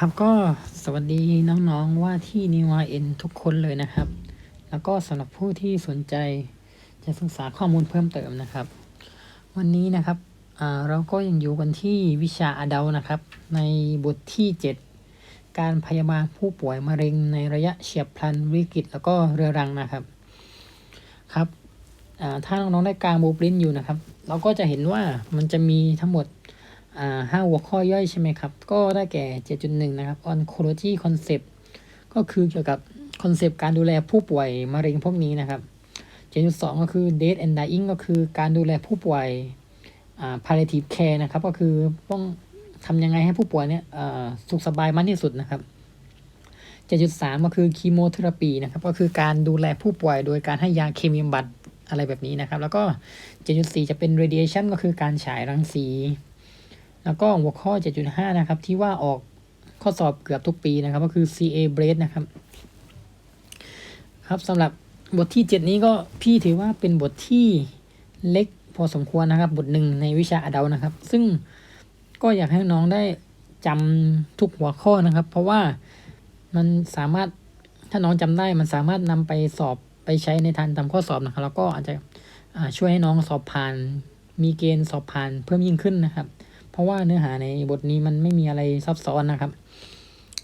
ครับก็สวัสดีน้องๆว่าที่นิวเอ็นทุกคนเลยนะครับ แล้วก็สำหรับผู้ที่สนใจจะศึกษาข้อมูลเพิ่มเติมนะครับ วันนี้นะครับเราก็ยังอยู่กันที่วิชาอดานะครับ ในบทที่ 7 การพยาบาลผู้ป่วยมะเร็งในระยะเฉียบพลันวิกฤตแล้วก็เรื้อรังนะครับครับถ้าน้องๆได้กางบูปรินอยู่นะครับ เราก็จะเห็นว่ามันจะมีทั้งหมด ห้าหัวข้อย่อยใช่ไหมครับ ก็ได้แก่ 7.1 นะครับ oncology concept ก็คือเกี่ยวกับคอนเซปต์การดูแลผู้ป่วยมะเร็งพวกนี้นะครับ 7.2 ก็คือ death and dying ก็คือการดูแลผู้ป่วยอ่า palliative care นะครับ ก็คือต้องทำยังไงให้ผู้ป่วยเนี่ยอ่าสุขสบายมากที่สุดนะครับ 7.3 ก็คือ chemotherapy นะครับ ก็คือการดูแลผู้ป่วยโดยการให้ยาเคมีบำบัดอะไรแบบนี้นะครับ แล้วก็ 7.4 จะเป็น radiation ก็คือการฉายรังสี แล้วก็หัวข้อ 7.5 นะครับ ที่ว่าออกข้อสอบเกือบทุกปีนะครับ ก็คือ CA b r a d นะครับ ครับสำหรับบทที่ 7 นี้ก็พี่ถือว่าเป็นบทที่เล็กพอสมควรนะครับ บทหนึ่งในวิชาอดานะครับ ซึ่งก็อยากให้น้องได้จำทุกหัวข้อนะครับ เพราะว่ามันสามารถถ้าน้องจำได้มันสามารถนำไปสอบไปใช้ในทางทำข้อสอบนะครับ แล้วก็อาจจะช่วยให้น้องสอบผ่าน มีเกณฑ์สอบผ่านเพิ่มยิ่งขึ้นนะครับ ราะว่าเนื้อหาในบทนี้มันไม่มีอะไรซับซ้อนนะครับ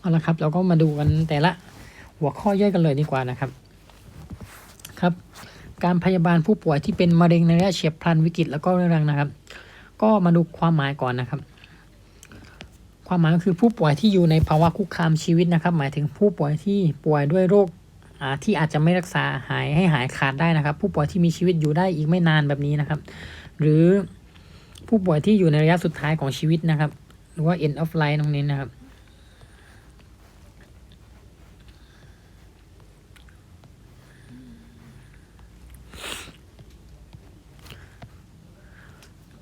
เอาละครับเราก็มาดูกันแต่ละหัวข้อย่อยกันเลยดีกว่านะครับ ครับ การพยาบาลผู้ป่วยที่เป็นมะเร็งในระยะเฉียบพลันวิกฤตแล้วก็เรื้อรังนะครับ ก็มาดูความหมายก่อนนะครับ ความหมายก็คือผู้ป่วยที่อยู่ในภาวะคุกคามชีวิตนะครับ หมายถึงผู้ป่วยที่ป่วยด้วยโรคอ่าที่อาจจะไม่รักษาหายให้หายขาดได้นะครับ ผู้ป่วยที่มีชีวิตอยู่ได้อีกไม่นานแบบนี้นะครับ หรือ ผู้ป่วยที่อยู่ในระยะสุดท้ายของชีวิตนะครับ หรือว่า end of life ตรงนี้นะครับ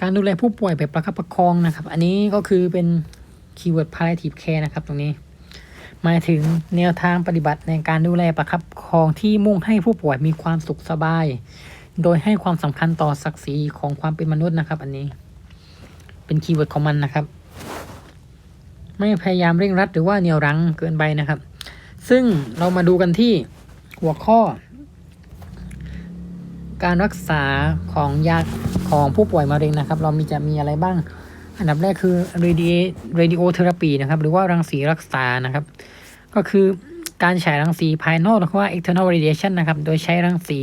การดูแลผู้ป่วยแบบประคับประคองนะครับ อันนี้ก็คือเป็นคีย์เวิร์ด palliative care นะครับ ตรงนี้หมายถึงแนวทางปฏิบัติในการดูแลประคับประคองที่มุ่งให้ผู้ป่วยมีความสุขสบาย โดยให้ความสำคัญต่อศักดิ์ศรีของความเป็นมนุษย์นะครับ อันนี้ เป็นคีย์เวิร์ดของมันนะครับ ไม่พยายามเร่งรัดหรือว่าเหนี่ยวรั้งเกินไปนะครับ ซึ่งเรามาดูกันที่หัวข้อ การรักษาของยาของผู้ป่วยมะเร็งนะครับ เรามีจะมีอะไรบ้าง อันดับแรกคือ radio- radiotherapy นะครับ หรือว่ารังสีรักษานะครับ ก็คือการฉายรังสีภายนอกหรือว่า external radiation นะครับ โดยใช้รังสี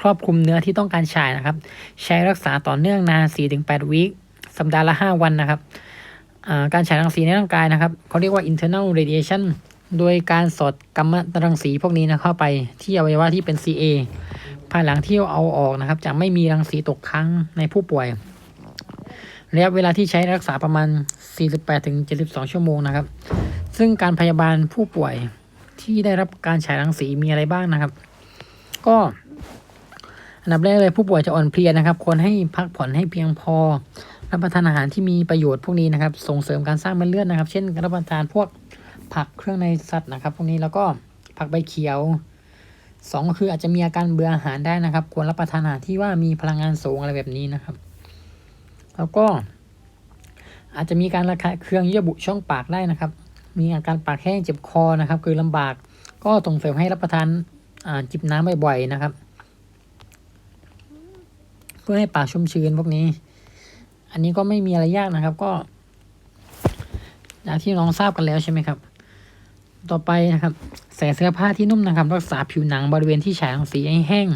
ครอบคลุมเนื้อที่ต้องการฉายนะครับ ใช้รักษาต่อเนื่องนาน4-8วีค สัปดาห์ละ 5 วันนะครับการฉายรังสีในร่างกายนะครับเขาเรียกว่า internal radiation โดยการสอดกัมมันตรังสีพวกนี้นะเข้าไปที่อวัยวะที่เป็น CA ภายหลังที่เอาออกนะครับ จะไม่มีรังสีตกค้างในผู้ป่วยระยะเวลาที่ใช้รักษาประมาณ 48-72 ชั่วโมงนะครับ ซึ่งการพยาบาลผู้ป่วยที่ได้รับการฉายรังสีมีอะไรบ้างนะครับ ก็อันดับแรกเลยผู้ป่วยจะอ่อนเพลียนะครับ ควรให้พักผ่อนให้เพียงพอ รับประทานอาหารที่มีประโยชน์พวกนี้นะครับ ส่งเสริมการสร้างเม็ดเลือดนะครับ เช่น รับประทานพวกผักเครื่องในสัตว์นะครับ พวกนี้แล้วก็ผักใบเขียวสองก็คืออาจจะมีอาการเบื่ออาหารได้นะครับ ควรรับประทานอาหารที่ว่ามีพลังงานสูงอะไรแบบนี้นะครับ แล้วก็ อาจจะมีการระคายเคืองเยื่อบุช่องปากได้นะครับ มีอาการปากแห้งเจ็บคอนะครับ คือลำบากก็ส่งเสริมให้รับประทานจิบน้ำบ่อยๆนะครับ เพื่อให้ปากชุ่มชื้นพวกนี้ อันนี้ก็ไม่มีอะไรยากนะครับ ก็อย่างที่น้องทราบกันแล้วใช่ไหมครับ ต่อไปนะครับ ใส่เสื้อผ้าที่นุ่มนะครับ รักษาผิวหนังบริเวณที่ฉายรังสีให้แห้ง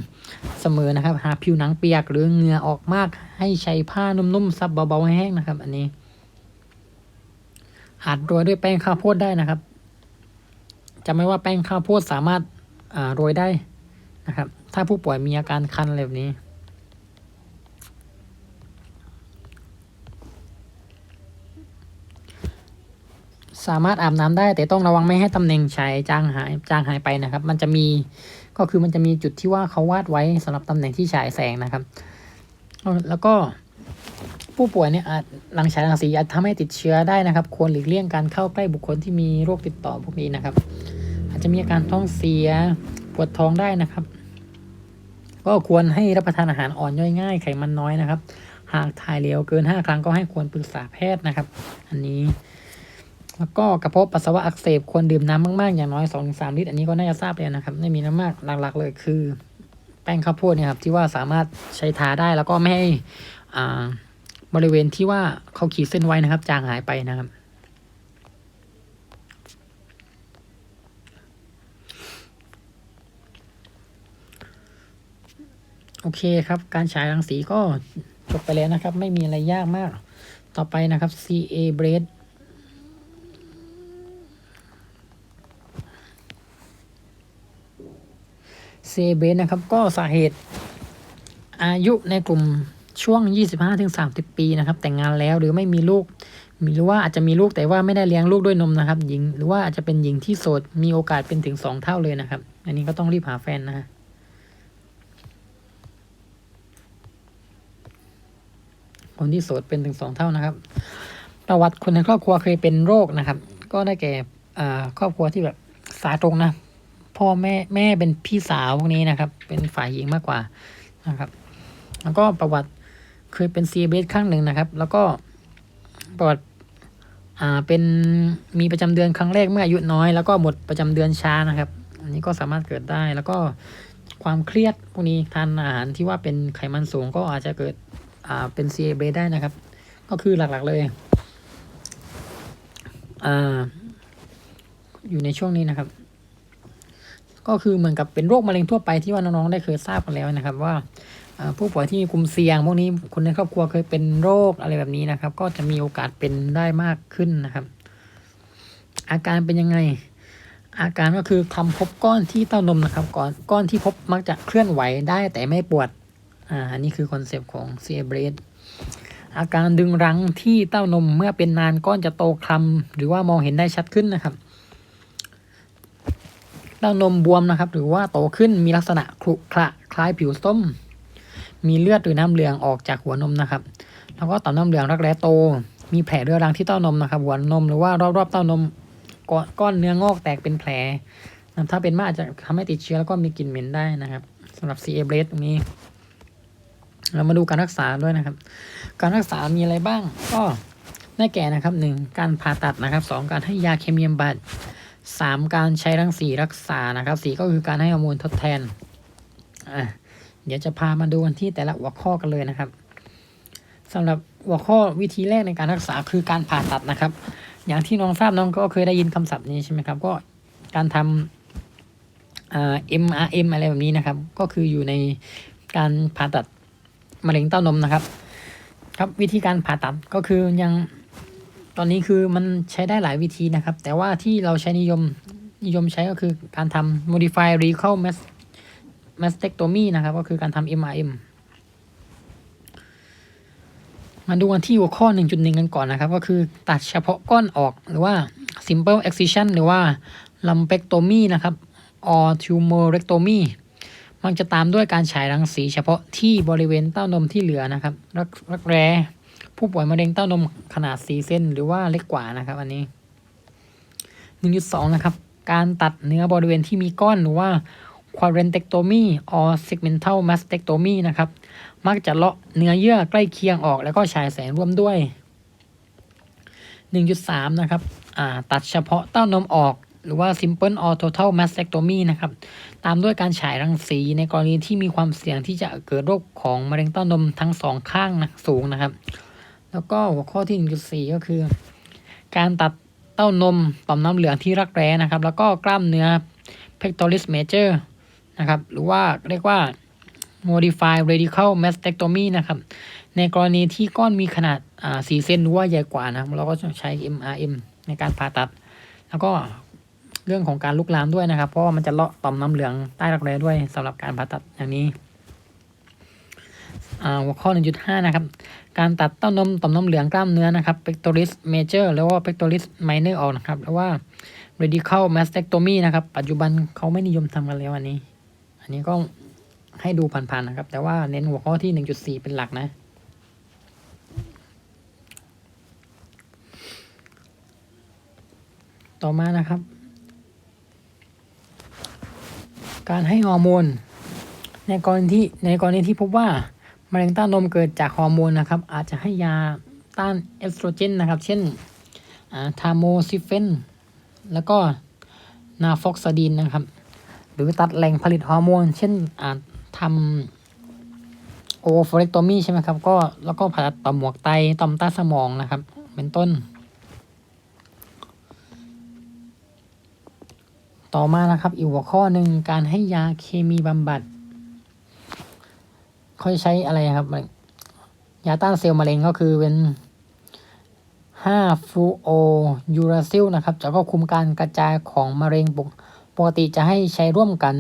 เสมอนะครับ หากผิวหนังเปียกหรือเหงื่อออกมากให้ใช้ผ้านุ่มๆซับเบาๆให้แห้งนะครับ อันนี้อาจโรยด้วยแป้งข้าวโพดได้นะครับจำไว้ว่าแป้งข้าวโพดสามารถโรยได้นะครับ ถ้าผู้ป่วยมีอาการคันอะไรแบบนี้ สามารถอาบน้ำได้ แต่ต้องระวังไม่ให้ตำแหน่งฉายจางหายจางหายไปนะครับ มันจะมีก็คือมันจะมีจุดที่ว่าเขาวาดไว้สำหรับตำแหน่งที่ฉายแสงนะครับ แล้วก็ผู้ป่วยเนี่ยอาจหลังฉายรังสีอาจทำให้ติดเชื้อได้นะครับ ควรหลีกเลี่ยงการเข้าใกล้บุคคลที่มีโรคติดต่อพวกนี้นะครับ อาจจะมีอาการท้องเสียปวดท้องได้นะครับ ก็ควรให้รับประทานอาหารอ่อนย่อยง่ายไขมันน้อยนะครับ หากถ่ายเร็วเกิน 5 ครั้งก็ให้ควรปรึกษาแพทย์นะครับ อันนี้ แล้วก็กระเพาะปัสสาวะอักเสบควรดื่มน้ำมากๆ อย่างน้อย2อถึงสลิตร อันนี้ก็น่าจะทราบเลยนะครับ ไม่มีน้ำมากหลักๆ เลยคือ แป้งข้าวโพดเนี่ยครับที่ว่าสามารถใช้ทาได้แล้วก็ไม่ให้บริเวณที่ว่าเขาขีดเส้นไว้นะครับ จางหายไปนะครับโอเคครับ การฉายรังสีก็จบไปแล้วนะครับ ไม่มีอะไรยากมาก ต่อไปนะครับ CA b r a d CA b r a d นะครับ ก็สาเหตุอายุในกลุ่มช่วง 25-30 ปีนะครับ แต่งงานแล้วหรือไม่มีลูก หรือว่าอาจจะมีลูกแต่ว่าไม่ได้เลี้ยงลูกด้วยนมนะครับหญิงหรือว่าอาจจะเป็นหญิงที่โสดมีโอกาสเป็นถึงสองเท่าเลยนะครับ อันนี้ก็ต้องรีบหาแฟนนะฮะคนที่โสดเป็นถึงสองเท่านะครับ ประวัติคนในครอบครัวเคยเป็นโรคนะครับ ก็ได้แก่ครอบครัวที่แบบสายตรงนะ พ่อแม่แม่เป็นพี่สาวพวกนี้นะครับ เป็นฝ่ายหญิงมากกว่านะครับ แล้วก็ประวัติเคยเป็นซีเบสครั้งหนึ่งนะครับ แล้วก็ประวัติอ่าเป็นมีประจำเดือนครั้งแรกเมื่ออายุน้อย แล้วก็หมดประจำเดือนช้านะครับ อันนี้ก็สามารถเกิดได้แล้วก็ความเครียดพวกนี้ทานอาหารที่ว่าเป็นไขมันสูงก็อาจจะเกิดอ่าเป็น CA b r a ได้นะครับ ก็คือหลักๆเลยอ่าอยู่ในช่วงนี้นะครับ ก็คือเหมือนกับเป็นโรคมะเร็งทั่วไปที่ว่าน้องๆได้เคยทราบกันแล้วนะครับ ว่าผู้ป่วยที่มีกลุ่มเสี่ยงพวกนี้คนในครอบครัวเคยเป็นโรคอะไรแบบนี้นะครับ ก็จะมีโอกาสเป็นได้มากขึ้นนะครับ อาการเป็นยังไง อาการก็คือทำพบก้อนที่เต้านมนะครับก่อนก้อนที่พบมักจะเคลื่อนไหวได้แต่ไม่ปวดอ่านนี้คือคอนเซปต์ของ c a b r a d อาการดึงรั้งที่เต้านมเมื่อเป็นนานก้อนจะโตคลำหรือว่ามองเห็นได้ชัดขึ้นนะครับ เต้านมบวมนะครับ หรือว่าโตขึ้นมีลักษณะขรุขระคล้ายผิวส้ม มีเลือดหรือน้ำเหลืองออกจากหัวนมนะครับ แล้วก็ต่อมน้ำเหลืองรักแร้โต มีแผลเรื้อรังที่เต้านมนะครับ หัวนมหรือว่ารอบๆเต้านมก้อนก้อนเนื้องอกแตกเป็นแผลถ้าเป็นมากอาจจะทำให้ติดเชื้อแล้วก็มีกลิ่นเหม็นได้นะครับสำหรับ c a b r a ตรงนี้ เรามาดูการรักษาด้วยนะครับ การรักษามีอะไรบ้าง ก็ได้แก่นะครับหนึ่งการผ่าตัดนะครับสองการให้ยาเคมีบำบัด สามการใช้รังสีรักษานะครับสีก็คือการให้ฮอร์โมนทดแทนอะเดี๋ยวจะพามาดูกันที่แต่ละหัวข้อกันเลยนะครับสำหรับหัวข้อวิธีแรกในการรักษาคือการผ่าตัดนะครับ อย่างที่น้องทราบน้องก็เคยได้ยินคำศัพท์นี้ใช่ไหมครับ ก็การทำอ่า MRM อะไรแบบนี้นะครับ ก็คืออยู่ในการผ่าตัดมะเร็งเต้านมนะครับ ครับวิธีการผ่าตัดก็คือยัง ตอนนี้คือมันใช้ได้หลายวิธีนะครับ แต่ว่าที่เราใช้นิยมนิยมใช้ก็คือการทำ modify radical mas- mastectomy นะครับ ก็คือการทำ MRM มาดูกันที่หัวข้อ 1.1 กันก่อนนะครับ ก็คือตัดเฉพาะก้อนออกหรือว่า simple excision หรือว่า lumpectomy นะครับ or tumorectomy มักจะตามด้วยการฉายรังสีเฉพาะที่บริเวณเต้านมที่เหลือนะครับ รักแร้ ผู้ป่วยมะเร็งเต้านมขนาด 4เซนหรือว่าเล็กกว่านะครับ อันนี้ 1.2 นะครับ การตัดเนื้อบริเวณที่มีก้อนหรือว่า quarantectomy or segmental mastectomy นะครับ มักจะเลาะเนื้อเยื่อใกล้เคียงออก แล้วก็ฉายแสงร่วมด้วย 1.3 นะครับตัดเฉพาะเต้านมออกหรือว่า simple or total mastectomy นะครับ ตามด้วยการฉายรังสีในกรณีที่มีความเสี่ยงที่จะเกิดโรคของมะเร็งเต้านมทั้งสองข้างนะสูงนะครับ แล้วก็หัวข้อที่ 1.4 ก็คือ การตัดเต้านมต่อมน้ำเหลืองที่รักแร้นะครับ แล้วก็กล้ามเนื้อ pectoris major นะครับ หรือว่าเรียกว่า modify radical mastectomy นะครับ ในกรณีที่ก้อนมีขนาดอ่า4เซนหรือว่าใหญ่กว่านะเราก็จะใช้ MRM ในการผ่าตัด แล้วก็เรื่องของการลุกลามด้วยนะครับ เพราะว่ามันจะเลาะต่อมน้ำเหลืองใต้รักแร้ด้วยสำหรับการผ่าตัดอย่างนี้ หัวข้อ 1.5 นะครับ การตัดเต้านมต่อมน้ำเหลืองกล้ามเนื้อนะครับ pectoris major แล้วว่า pectoris minor ออกนะครับแล้วว่า radical mastectomy นะครับ ปัจจุบันเขาไม่นิยมทำกันแล้วอันนี้ อันนี้ก็ให้ดูผ่านๆนะครับ แต่ว่าเน้นหัวข้อที่ 1.4 เป็นหลักนะต่อมานะครับ การให้ฮอร์โมน ในกรณีที่ในกรณีที่พบว่า มะเร็งเต้านมเกิดจากฮอร์โมนนะครับ อาจจะให้ยาต้านเอสโตรเจนนะครับ เช่นทาโมซิเฟน แล้วก็นาฟอกซาดินนะครับ หรือตัดแหล่งผลิตฮอร์โมน เช่นอ่าทำโอฟเรกโตมีใช่ไหมครับ ก็แล้วก็ผ่าตัดต่อมหมวกไตต่อมใต้สมองนะครับ เป็นต้น ต่อมานะครับ อีกหัวข้อหนึ่งการให้ยาเคมีบำบัด เขาจะใช้อะไรครับยาต้านเซลล์มะเร็งก็คือเป็น5ฟูโอยูราซิลนะครับ จะควบคุมการกระจายของมะเร็งปกปกติจะให้ใช้ร่วมกัน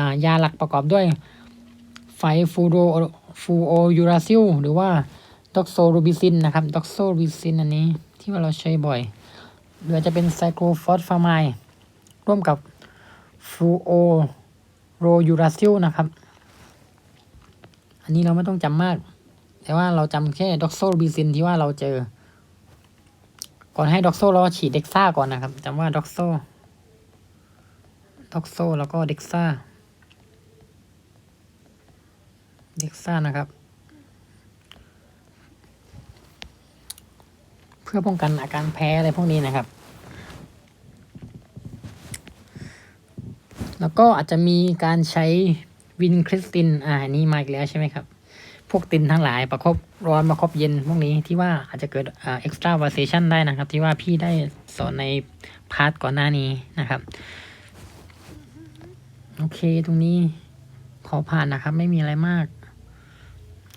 ายาหลักประกอบด้วยไฟฟูโรฟูโอยูราซิลหรือว่าด็อกโซรูบิซินนะครับด็อกโซรูบิซินอันนี้ที่ว่าเราใช้บ่อยหรือจะเป็นไซโคลฟอสฟามด์ร่วมกับฟูโอโรยูราซิลนะครับ อันนี้เราไม่ต้องจำมาก แต่ว่าเราจำแค่ด็อกโซบิซินที่ว่าเราเจอ ก่อนให้ด็อกโซเราฉีดเด็กซ่าก่อนนะครับจำว่าด็อกโซด็อกโซแล้วก็เด็กซ่าเด็กซ่านะครับ เพื่อป้องกันอาการแพ้อะไรพวกนี้นะครับ แล้วก็อาจจะมีการใช้ วินคริสติน อ่าอันนี้มาอีกแล้วใช่ไหมครับ พวกตินทั้งหลายประคบร้อนประคบเย็นพวกนี้ที่ว่าอาจจะเกิดอ่า extra v a s a t i o n ได้นะครับ ที่ว่าพี่ได้สอนในพาร์ทก่อนหน้านี้นะครับ โอเคตรงนี้ขอผ่านนะครับ ไม่มีอะไรมาก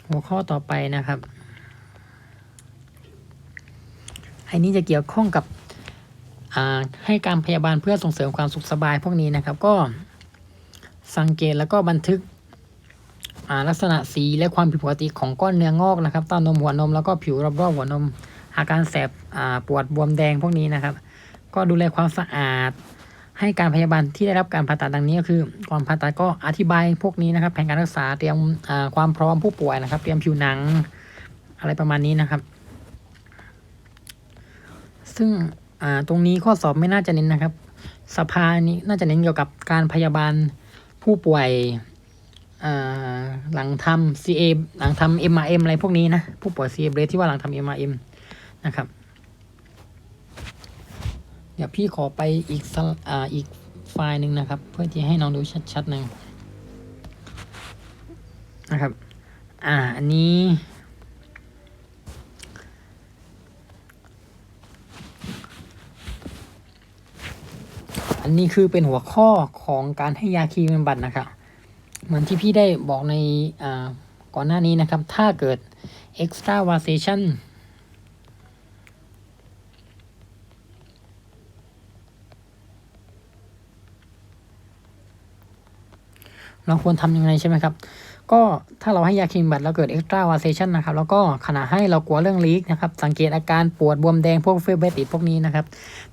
หัวข้อต่อไปนะครับอันนี้จะเกี่ยวข้องกับให้การพยาบาลเพื่อส่งเสริมความสุขสบายพวกนี้นะครับ ก็ สังเกตแล้วก็บันทึกลักษณะสีและความผิดปกติของก้อนเนื้องอกนะครับต้นมหัวนมแล้วก็ผิวรอบๆหัวนม อาการแสบปวดบวมแดงพวกนี้นะครับ ก็ดูแลความสะอาด ให้การพยาบาลที่ได้รับการผ่าตัดดังนี้ก็คือก่อนผ่าตัดก็อธิบายพวกนี้นะครับ แผนการรักษาเตรียมความพร้อมผู้ป่วยนะครับ เตรียมผิวหนังอะไรประมาณนี้นะครับ ซึ่งตรงนี้ข้อสอบไม่น่าจะเน้นนะครับ สภานี้น่าจะเน้นเกี่ยวกับการพยาบาล ผู้ป่วยหลังทำ CA หลังทำ MRM อะไรพวกนี้นะ ผู้ป่วย CA เบรที่ว่าหลังทำ MRM นะครับ เดี๋ยวพี่ขอไปอีกสไลอ่าอีกไฟล์หนึ่งนะครับ เพื่อที่ให้น้องดูชัดๆหนึ่งนะครับ อ่า อันนี้ นนี้คือเป็นหัวข้อของการให้ยาคีบำบัดนะครับ เหมือนที่พี่ได้บอกในก่อนหน้านี้นะครับ ถ้าเกิด extravasation เราควรทำยังไงใช่ไหมครับ ก็ถ้าเราให้ยาคีบำบัดแล้วเกิด extravasation นนะครับ แล้วก็ขณะให้เรากลัวเรื่องลีกนะครับ สังเกตอาการปวดบวมแดงพวกเฟเบติดพวกนี้นะครับ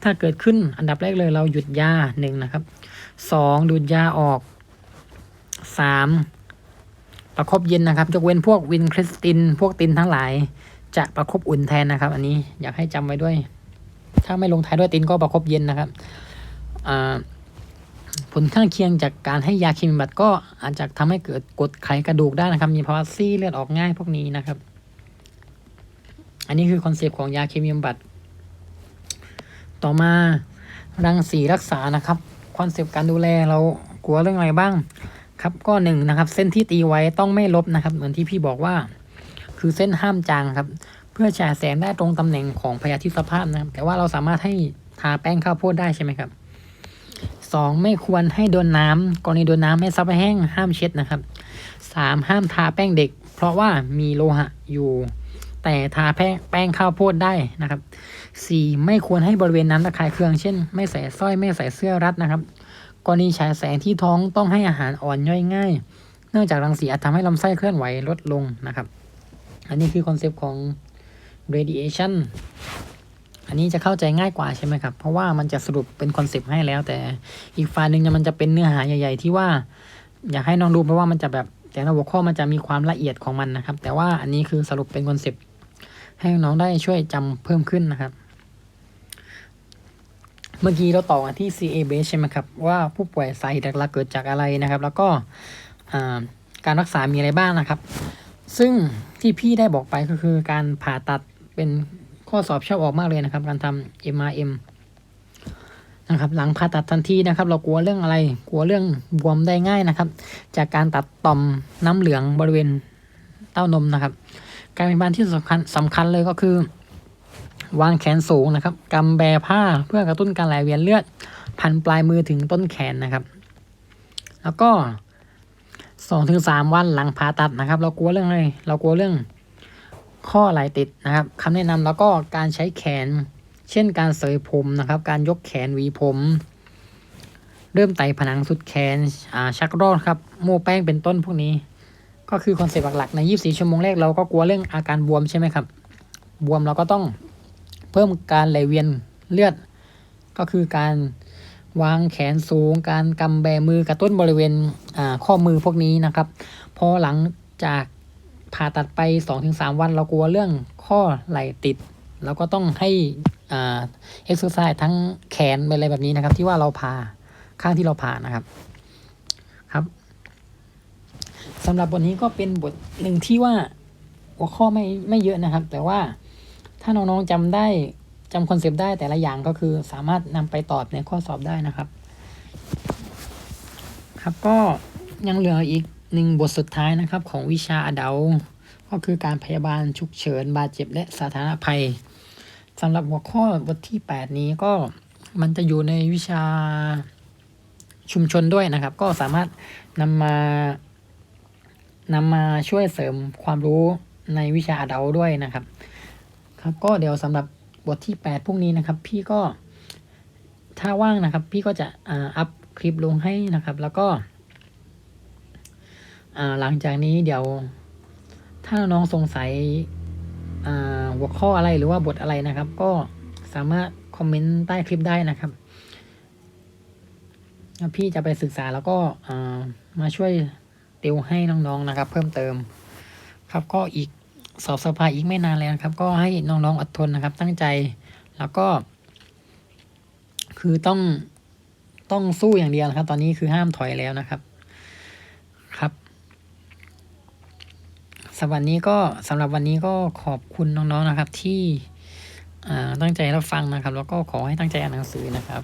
ถ้าเกิดขึ้นอันดับแรกเลยเราหยุดยาหนึ่งนะครับสองดูดยาออกสามประคบเย็นนะครับยกเว้นพวกวินคริสติน พวกตินทั้งหลาย จะประคบอุ่นแทนนะครับ อันนี้อยากให้จำไว้ด้วย ถ้าไม่ลงท้ายด้วยตินก็ประคบเย็นนะครับอ่า ผลข้างเคียงจากการให้ยาเคมีบำบัดก็อาจจะทำให้เกิดกดไขกระดูกได้นะครับ มีภาวะซี่เลือดออกง่ายพวกนี้นะครับ อันนี้คือคอนเซปต์ของยาเคมีบำบัดต่อมารังสีรักษานะครับคอนเซปต์การดูแลเรากลัวเรื่องอะไรบ้าง ครับก็หนึ่งนะครับ เส้นที่ตีไว้ต้องไม่ลบนะครับ เหมือนที่พี่บอกว่า คือเส้นห้ามจางครับ เพื่อฉายแสงได้ตรงตำแหน่งของพยาธิสภาพนะครับ แต่ว่าเราสามารถให้ทาแป้งข้าวโพดได้ใช่ไหมครับ สองไม่ควรให้โดนน้ำกรณีโดนน้ำให้ซับให้แห้งห้ามเช็ดนะครับสามห้ามทาแป้งเด็ก เพราะว่ามีโลหะอยู่ แต่ทาแป้งแป้งข้าวโพดได้นะครับสี่ไม่ควรให้บริเวณนั้นระคายเคืองเช่น ไม่ใส่สร้อยไม่ใส่เสื้อรัดนะครับ กรณีฉายแสงที่ท้องต้องให้อาหารอ่อนย่อยง่าย เนื่องจากรังสีอาจทำให้ลำไส้เคลื่อนไหวลดลงนะครับ อันนี้คือคอนเซปต์ของ radiation อันนี้จะเข้าใจง่ายกว่าใช่ไหมครับ เพราะว่ามันจะสรุปเป็นคอนเซปต์ให้แล้ว แต่อีกไฟล์หนึ่งมันจะเป็นเนื้อหาใหญ่ ๆ ที่ว่า อยากให้น้องดูเพราะว่ามันจะแบบแต่ละหัวข้อมันจะมีความละเอียดของมันนะครับ แต่ว่าอันนี้คือสรุปเป็นคอนเซปต์ให้น้องได้ช่วยจำเพิ่มขึ้นนะครับ เมื่อกี้เราต่อกันที่ CA base ใช่ไหมครับ ว่าผู้ป่วยสาเหตุหลักเกิดจากอะไรนะครับ แล้วก็การรักษามีอะไรบ้างนะครับ ซึ่งที่พี่ได้บอกไปก็คือการผ่าตัดเป็น ข้อสอบชอบออกมากเลยนะครับ การทำ MRM นะครับหลังผ่าตัดทันทีนะครับ เรากลัวเรื่องอะไร กลัวเรื่องบวมได้ง่ายนะครับ จากการตัดต่อมน้ำเหลืองบริเวณเต้านมนะครับ การเป็นบ้านที่สำคัญสำคัญเลยก็คือ วางแขนสูงนะครับกำแบผ้าเพื่อกระตุ้นการไหลเวียนเลือด พันปลายมือถึงต้นแขนนะครับ แล้วก็สองถึงสามวันหลังผ่าตัดนะครับ เรากลัวเรื่องอะไร เรากลัวเรื่อง ข้อไหลติดนะครับคำแนะนำแล้วก็การใช้แขน เช่นการเสยผมนะครับ การยกแขนหวีผม เริ่มไต่ผนังสุดแขนอ่าชักรอดครับโม่แป้งเป็นต้นพวกนี้ ก็คือคอนเซปต์หลักๆใน 24 ชั่วโมงแรกเราก็กลัวเรื่องอาการบวมใช่ไหมครับ บวมเราก็ต้องเพิ่มการไหลเวียนเลือด ก็คือการวางแขนสูง การกำแบมือกระตุ้นบริเวณข้อมือพวกนี้นะครับ พอหลังจาก ผ่าตัดไป 2-3 วันเรากลัวเรื่องข้อไหลติดเราก็ต้องให้อ่าเอ็กซ์ไซส์ทั้งแขนอะไรแบบนี้นะครับ ที่ว่าเราผ่าข้างที่เราผ่านะครับครับสำหรับบทนี้ก็เป็นบทหนึ่งที่ว่าหัวข้อไม่ไม่เยอะนะครับ แต่ว่าถ้าน้องๆจำได้จำคอนเซปต์ได้แต่ละอย่างก็คือสามารถนำไปตอบในข้อสอบได้นะครับ ครับก็ยังเหลืออีก หนึ่งบทสุดท้ายนะครับของวิชาอเดาก็คือการพยาบาลฉุกเฉิน บาดเจ็บและสาธารณภัยสำหรับหัวข้อบทที่ 8 นี้ก็มันจะอยู่ในวิชาชุมชนด้วยนะครับ ก็สามารถนำมานำมาช่วยเสริมความรู้ในวิชาอเดาด้วยนะครับ ครับก็เดี๋ยวสำหรับบทที่ 8 พวกนี้นะครับ พี่ก็ถ้าว่างนะครับ พี่ก็จะอัพคลิปลงให้นะครับ แล้วก็ หลังจากนี้เดี๋ยว ถ้าน้องๆสงสัยหัวข้ออะไรหรือว่าบทอะไรนะครับ ก็สามารถคอมเมนต์ใต้คลิปได้นะครับแล้วพี่จะไปศึกษาแล้วก็มาช่วยติวให้น้องๆนะครับ เพิ่มเติม ครับก็อีกสอบสภาอีกไม่นานแล้วนะครับ ก็ให้น้องๆอดทนนะครับ ตั้งใจแล้วก็ คือต้องต้องสู้อย่างเดียวครับ ตอนนี้คือห้ามถอยแล้วนะครับ ครับ สำหรับวันนี้ก็สำหรับวันนี้ก็ขอบคุณน้องๆนะครับที่ตั้งใจรับฟังนะครับ แล้วก็ขอให้ตั้งใจอ่านหนังสือนะครับ